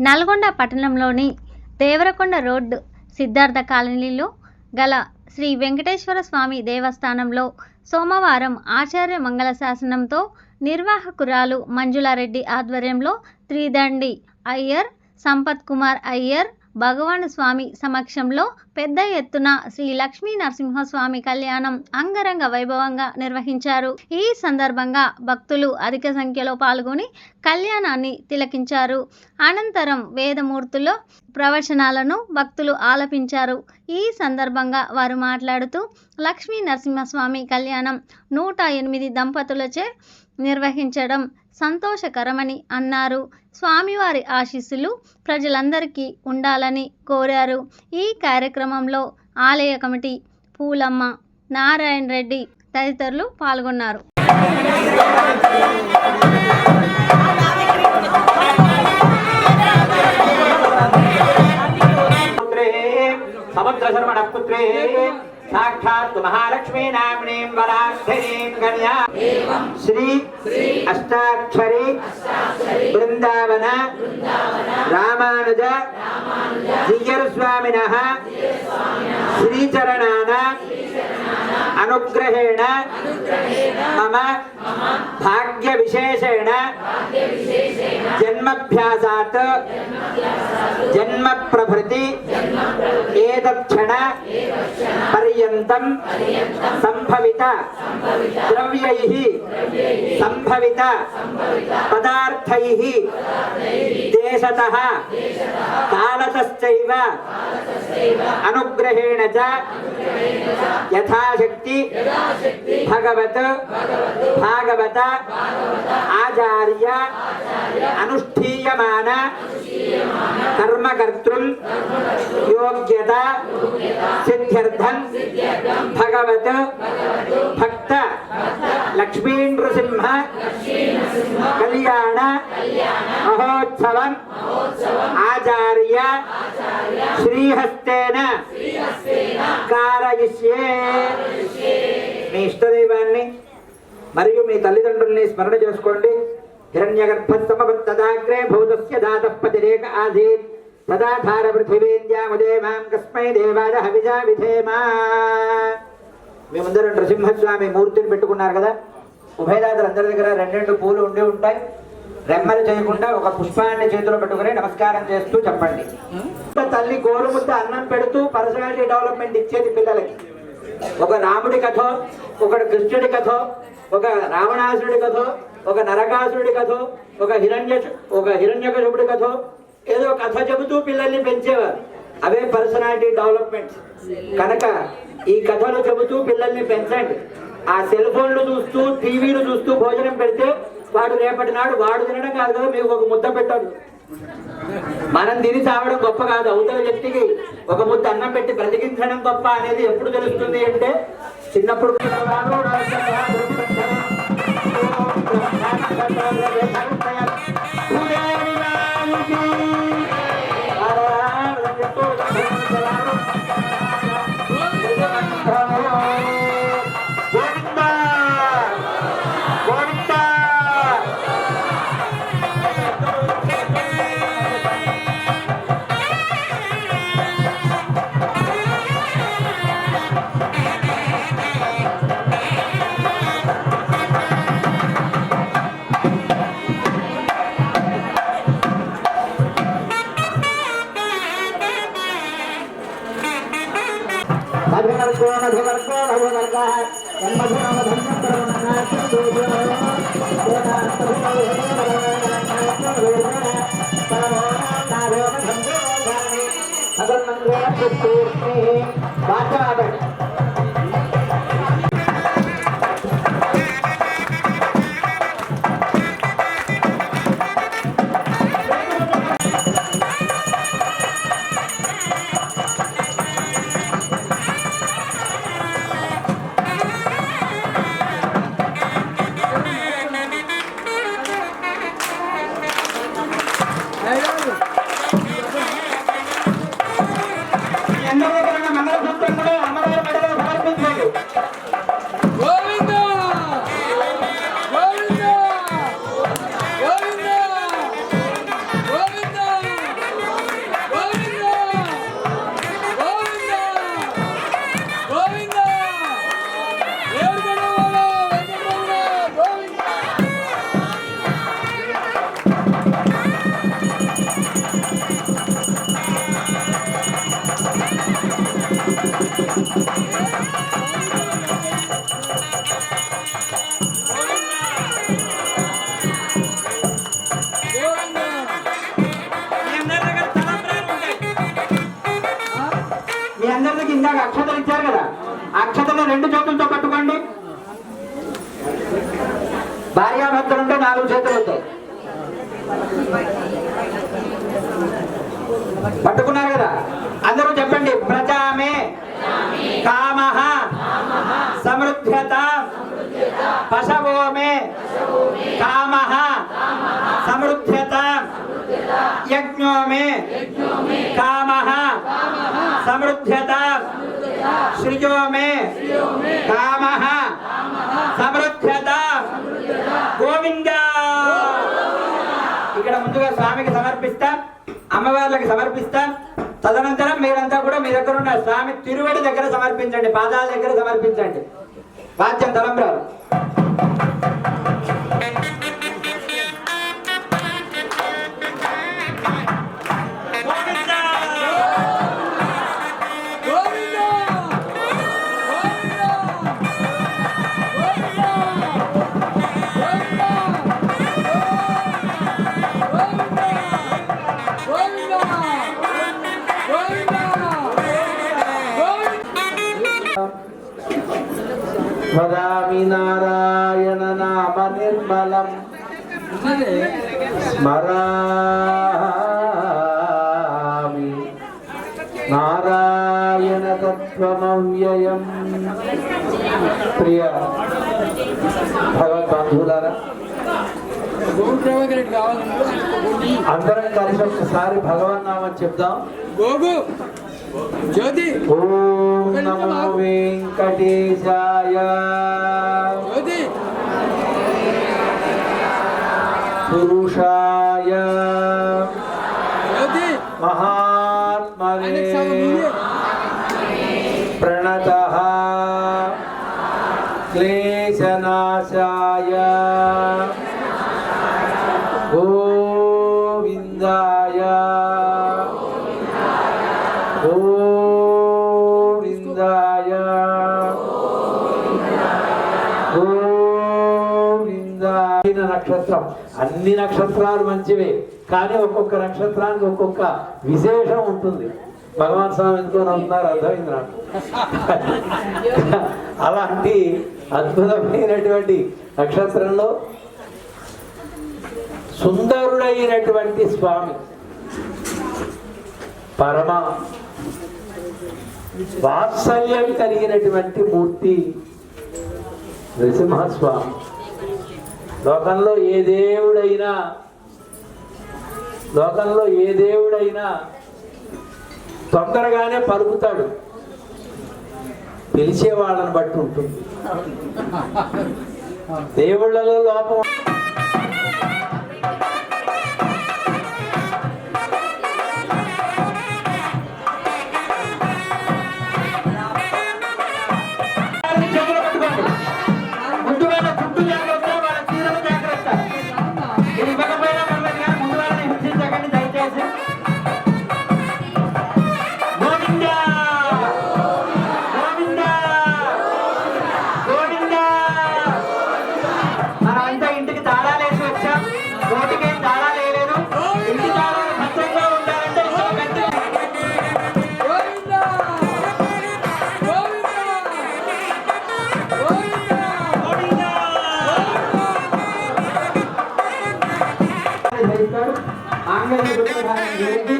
నల్గొండ పట్టణంలోని దేవరకొండ రోడ్డు సిద్ధార్థ కాలనీలో గల శ్రీ వెంకటేశ్వర స్వామి దేవస్థానంలో సోమవారం ఆచార్య మంగళ శాసనంతో నిర్వాహకురాలు మంజులారెడ్డి ఆధ్వర్యంలో త్రిదండి అయ్యర్ సంపత్ కుమార్ అయ్యర్ భగవాన్ స్వామి సమక్షంలో పెద్ద ఎత్తున శ్రీ లక్ష్మీ నరసింహస్వామి కళ్యాణం అంగరంగ వైభవంగా నిర్వహించారు. ఈ సందర్భంగా భక్తులు అధిక సంఖ్యలో పాల్గొని కళ్యాణాన్ని తిలకించారు. అనంతరం వేదమూర్తుల ప్రవచనాలను భక్తులు ఆలపించారు. ఈ సందర్భంగా వారు మాట్లాడుతూ లక్ష్మీ నరసింహస్వామి కళ్యాణం నూట ఎనిమిది దంపతులచే నిర్వహించడం సంతోషకరమని అన్నారు. స్వామివారి ఆశీస్సులు ప్రజలందరికీ ఉండాలని కోరారు. ఈ కార్యక్రమంలో ఆలయ కమిటీ పూలమ్మ నారాయణ రెడ్డి తదితరులు పాల్గొన్నారు. సమగ్ర సాక్షాత్ మహాలక్ష్మీ నామినీ వరాధరీం గణ్యా శ్రీ అష్టాక్షరి బృందావన రామానుజ దియ్యర్ స్వామిన శ్రీచరణాన అనుగ్రహేణ మమ భాగ్య విశేషేణ జన్మభ్యాసాత్ జన్మ ప్రభృతి ఏదక్షణ పర్యంతం సంభవిత ద్రవ్యై సంభవిత పదార్థై దేశత. కాలతశ్చైవ. అనుగ్రహేణ చ. యథాశక్తి. భగవత్. భాగవత. ఆచార్య. అనుష్ఠీయమాన. కర్మకర్తృల్ యోగ్యత. సిద్ధ్యర్థం. భగవత్. భక్త. లక్ష్మీనృసింహ కళ్యాణ మహోత్సవం ఆచార్య శ్రీహస్తేన కారయిష్యే మీ ఇష్టదైవాన్ని మరియు మీ తల్లిదండ్రుల్ని స్మరణ చేసుకోండి. హిరణ్య గర్భస్తమగ్రే భూతస్య దాతపతిరేక ఆసీత్. తదా ధార పృథివేంద్యాముదే మాం కస్మై దేవాద హవిజా విధేమా. మీ ముందర నృసింహస్వామి మూర్తిని పెట్టుకున్నారు కదా? ఉభయదాతలు అందరి దగ్గర రెండు రెండు పూలు ఉండి ఉంటాయి. రెమ్మలు చేయకుండా ఒక పుష్పాన్ని చేతిలో పెట్టుకుని నమస్కారం చేస్తూ చెప్పండి. తల్లి గోరుముద్ద అన్నం పెడుతూ పర్సనాలిటీ డెవలప్మెంట్ ఇచ్చేది పిల్లలకి. ఒక రాముడి కథో ఒక కృష్ణుడి కథో ఒక రావణాసురుడి కథో ఒక నరకాసురుడి కథో ఒక హిరణ్య ఒక హిరణ్యకశుడి కథో ఏదో కథ చెబుతూ పిల్లల్ని పెంచేవారు. అవే పర్సనాలిటీ డెవలప్మెంట్ కనుక ఈ కథలు చెబుతూ పిల్లల్ని పెంచండి. ఆ సెల్ ఫోన్లు చూస్తూ టీవీలు చూస్తూ భోజనం పెడితే వాడు రేపటి నాడు వాడు తినడం కాదు కదా మీకు ఒక ముద్ద పెట్టాడు మనం తిని చావడం గొప్ప కాదు అవతల వ్యక్తికి ఒక ముద్ద అన్నం పెట్టి బ్రతికించడం గొప్ప అనేది ఎప్పుడు తెలుస్తుంది అంటే చిన్నప్పుడు அகன் மந்திர பூர்த்தி வாசாவன் రెండు చేతులతో పట్టుకోండి భార్యాభర్తలు ఉంటే నాలుగు చేతులు ఉంటాయి పట్టుకున్నారు కదా? అందరూ చెప్పండి. ప్రజామే. కామ. సమృద్ధ్యత. పశవో మే కామ. సమృద్ధ్యత. యజ్ఞో మే కామ. సమృద్ధ్యత. సృజో మే కామ సమృద్ధత గోవింద ఇక్కడ ముందుగా స్వామికి సమర్పిస్తాం అమ్మవార్లకు సమర్పిస్తాం. తదనంతరం మీరంతా కూడా మీ దగ్గర ఉన్న స్వామి తిరువడి దగ్గర సమర్పించండి పాదాల దగ్గర సమర్పించండి. వాద్యం తలంబ్రాలు. వదామి నారాయణ నామ నిర్మలం. స్మరామి నారాయణ తత్వమవ్యయం. ప్రియ భగవద్బంధువులారా అందరం కలిసి ఒకసారి భగవన్ నామం చెప్దాం. గోగు. జ్యోతి ఓం నమో వెంకటేశాయ. జ్యోతి. పురుషాయ. జ్యోతి. మహాత్మనే. ప్రణత. క్లేశనాశాయ. గోవిందాయ. నక్షత్రం. అన్ని నక్షత్రాలు మంచివే కానీ ఒక్కొక్క నక్షత్రానికి ఒక్కొక్క విశేషం ఉంటుంది. భగవాన్ స్వామి ఎందుకో నమ్ముతున్నారు? అర్థమైంది నాకు. అలాంటి అద్భుతమైనటువంటి నక్షత్రంలో సుందరుడైనటువంటి స్వామి పరమ వాత్సల్యం కలిగినటువంటి మూర్తి నరసింహస్వామి లోకంలో ఏ దేవుడైనా లోకంలో ఏ దేవుడైనా తొందరగానే పలుకుతాడు. పిలిచే వాళ్ళని బట్టి ఉంటుంది. దేవుళ్ళలో లోపం Thank you.